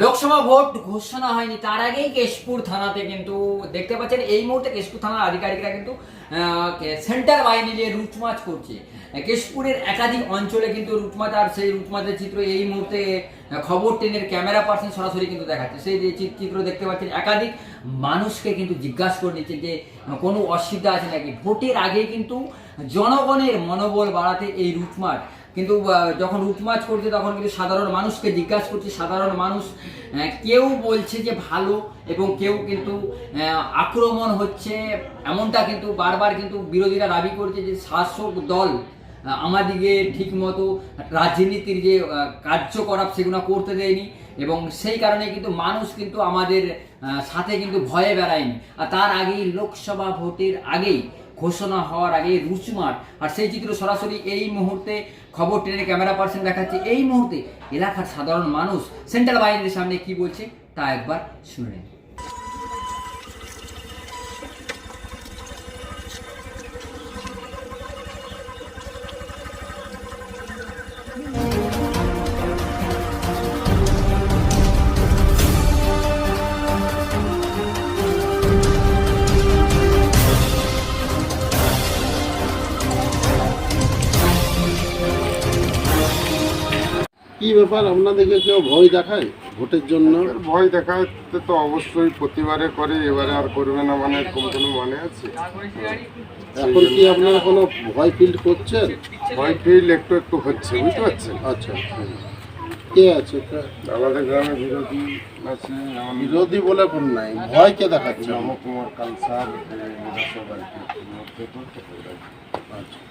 Lok Sabha vote ঘোষণা হয়নি, তার আগেই কেশপুর থানাতে কিন্তু দেখতে পাচ্ছেন, এই মুহূর্তে কেশপুর থানার আধিকারিকরা কিন্তু সেন্টার বাহিনী নিয়ে রুটমাচ করছে। কেশপুরের একাধিক অঞ্চলে কিন্তু রুটমাচ আর সেই রুটমাচের চিত্র এই মুহূর্তে খবর টেনের ক্যামেরা পার্সন সরাসরি কিন্তু দেখাচ্ছে। সেই যে চিত্র দেখতে পাচ্ছেন, একাধিক মানুষকে কিন্তু জিজ্ঞাসা করে নিচ্ছে যে, কোনো অসুবিধা আছে নাকি? ভোটের আগে কিন্তু জনগণের মনোবল বাড়াতে এই রুটমাচ কিন্তু যখন রুটমাচ করছে, তখন কিন্তু সাধারণ মানুষকে জিজ্ঞাসা করছে, সাধারণ মানুষ কেউ বলছে যে ভালো এবং কেউ কিন্তু আক্রমণ হচ্ছে। এমনটা কিন্তু বারবার কিন্তু বিরোধীরা দাবি করছে যে শাসক দল আমাদিকে ঠিক মতো রাজনীতির যে কার্যকলাপ সেগুলো করতে দেয়নি এবং সেই কারণে কিন্তু মানুষ কিন্তু আমাদের সাথে কিন্তু ভয়ে বেড়ায়নি। আর তার আগেই লোকসভা ভোটের আগেই ঘোষণা হওয়ার আগে রুচমার আর সেই চিত্র সরাসরি এই মুহূর্তে খবর ট্রেনের ক্যামেরা পার্সন দেখাচ্ছে। এই মুহূর্তে এলাকার সাধারণ মানুষ সেন্ট্রাল বাহিনীর সামনে কি বলছে তা একবার শুনে কি ব্যাপার? আপনাদেরকে কেউ ভয় দেখায় ভোটের জন্য? ভয় দেখাতে তো অবশ্যই প্রতিবারে করে এবারে আর করবে না মানে এরকম কোনো মনে আছে? এখন কি আপনারা কোনো ভয় ফিল করছেন? ভয় ফিল একটু একটু হচ্ছে বুঝতে পারছেন? আচ্ছা কে আছে? আমাদের গ্রামে বিরোধী আছে বিরোধী বলে কোন নাই। ভয় কে দেখাচ্ছে? রামকুমার কালসার আচ্ছা।